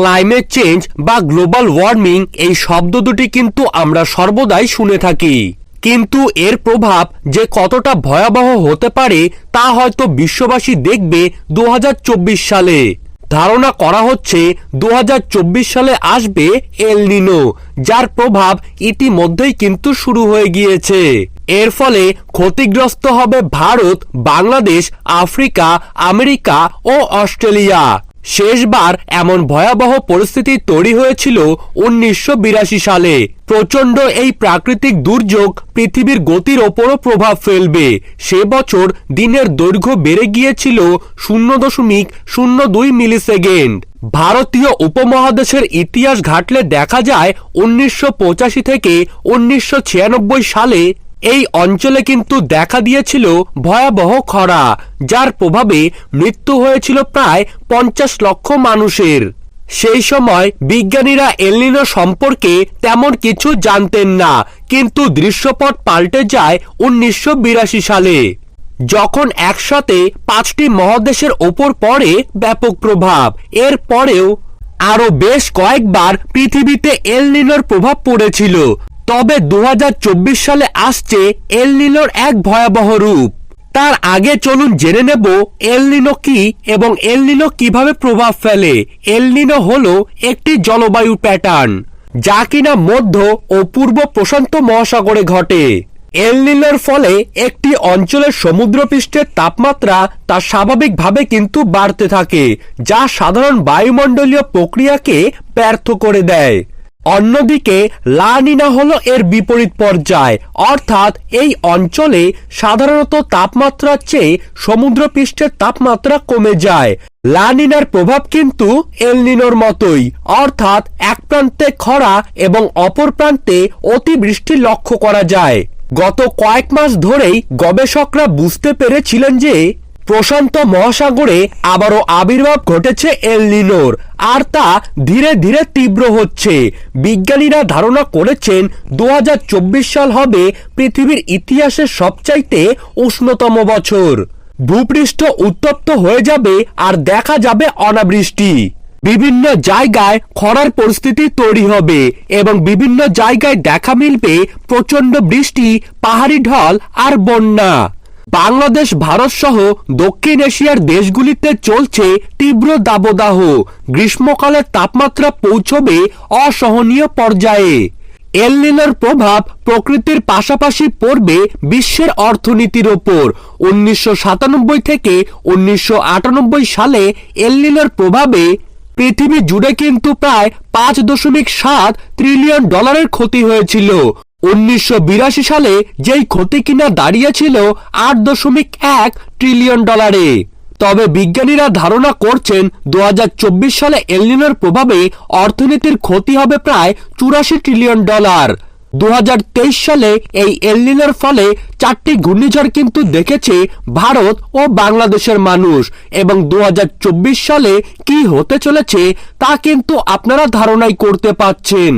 Climate change বা global warming এই শব্দ দুটি কিন্তু আমরা সর্বদাই শুনে থাকি। কিন্তু এর প্রভাব যে কতটা ভয়াবহ হতে পারে তা হয়তো বিশ্ববাসী দেখবে দু হাজার চব্বিশ সালে। ধারণা করা হচ্ছে দু হাজার চব্বিশ সালে আসবে এল নিনো যার প্রভাব ইতিমধ্যেই কিন্তু শুরু হয়ে গিয়েছে। এর ফলে ক্ষতিগ্রস্ত হবে ভারত, বাংলাদেশ, আফ্রিকা, আমেরিকা ও অস্ট্রেলিয়া। শেষবার এমন ভয়াবহ পরিস্থিতি তৈরি হয়েছিল উনিশশো বিরাশি সালে। প্রচণ্ড এই প্রাকৃতিক দুর্যোগ পৃথিবীর গতির ওপরও প্রভাব ফেলবে। সে বছর দিনের দৈর্ঘ্য বেড়ে গিয়েছিল শূন্য দশমিক শূন্য দুই মিলিসেকেন্ড। ভারতীয় উপমহাদেশের ইতিহাস ঘাটলে দেখা যায় উনিশশো পঁচাশি থেকে উনিশশো ছিয়ানব্বই সালে এই অঞ্চলে কিন্তু দেখা দিয়েছিল ভয়াবহ খরা, যার প্রভাবে মৃত্যু হয়েছিল প্রায় পঞ্চাশ লক্ষ মানুষের। সেই সময় বিজ্ঞানীরা এলনিনো সম্পর্কে তেমন কিছু জানতেন না, কিন্তু দৃশ্যপট পাল্টে যায় উনিশশো বিরাশি সালে। যখন একসাথে পাঁচটি মহাদেশের ওপর পড়ে ব্যাপক প্রভাব, এর পরেও আরও বেশ কয়েকবার পৃথিবীতে এল নিনোর প্রভাব পড়েছিল। তবে দু হাজার চব্বিশ সালে আসছে এল নিনোর এক ভয়াবহ রূপ। তার আগে চলুন জেনে নেব এল নিনো কি এবং এল নিনো কীভাবে প্রভাব ফেলে। এল নিনো হল একটি জলবায়ু প্যাটার্ন, যা কিনা মধ্য ও পূর্ব প্রশান্ত মহাসাগরে ঘটে। এল নিনোর ফলে একটি অঞ্চলের সমুদ্রপৃষ্ঠের তাপমাত্রা তার স্বাভাবিকভাবে কিন্তু বাড়তে থাকে, যা সাধারণ বায়ুমণ্ডলীয় প্রক্রিয়াকে ব্যর্থ করে দেয়। অন্যদিকে, লা নিনা হলো এর বিপরীত পর্যায়। অর্থাৎ, এই অঞ্চলে সাধারণত তাপমাত্রার চেয়ে সমুদ্রপৃষ্ঠের তাপমাত্রা কমে যায়। লা নিনার প্রভাব কিন্তু এলনিনোর মতোই। অর্থাৎ, এক প্রান্তে খরা এবং অপর প্রান্তে অতিবৃষ্টি লক্ষ্য করা যায়। গত কয়েক মাস ধরেই গবেষকরা বুঝতে পেরেছিলেন যে প্রশান্ত মহাসাগরে আবারও আবির্ভাব ঘটেছে এল নিনোর, আর তা ধীরে ধীরে তীব্র হচ্ছে। বিজ্ঞানীরা ধারণা করেছেন দু হাজার চব্বিশ সাল হবে পৃথিবীর ইতিহাসের সবচাইতে উষ্ণতম বছর। ভূপৃষ্ঠ উত্তপ্ত হয়ে যাবে আর দেখা যাবে অনাবৃষ্টি। বিভিন্ন জায়গায় খরার পরিস্থিতি তৈরি হবে এবং বিভিন্ন জায়গায় দেখা মিলবে প্রচণ্ড বৃষ্টি, পাহাড়ি ঢল আর বন্যা। বাংলাদেশ, ভারত সহ দক্ষিণ এশিয়ার দেশগুলিতে চলছে তীব্র দাবদাহ। গ্রীষ্মকালের তাপমাত্রা পৌঁছবে অসহনীয় পর্যায়ে। এলনিনোর প্রভাব প্রকৃতির পাশাপাশি পড়বে বিশ্বের অর্থনীতির ওপর। উনিশশো সাতানব্বই থেকে উনিশশো আটানব্বই সালে এলনিনোর প্রভাবে পৃথিবী জুড়ে কিন্তু প্রায় পাঁচ দশমিক সাত ট্রিলিয়ন ডলারের ক্ষতি হয়েছিল। উনিশশো বিরাশি সালে যেই ক্ষতি কিনা দাঁড়িয়েছিল আট দশমিক এক ট্রিলিয়ন ডলারে তবে বিজ্ঞানীরা ধারণা করছেন দুহাজার চব্বিশ সালে এলনিনোর প্রভাবে অর্থনীতির ক্ষতি হবে প্রায় চুরাশি ট্রিলিয়ন ডলার দুহাজার তেইশ সালে এই এলনিনোর ফলে চারটি ঘূর্ণিঝড় কিন্তু দেখেছে ভারত ও বাংলাদেশের মানুষ। এবং দু হাজার চব্বিশ সালে কি হতে চলেছে তা কিন্তু আপনারা ধারণাই করতে পাচ্ছেন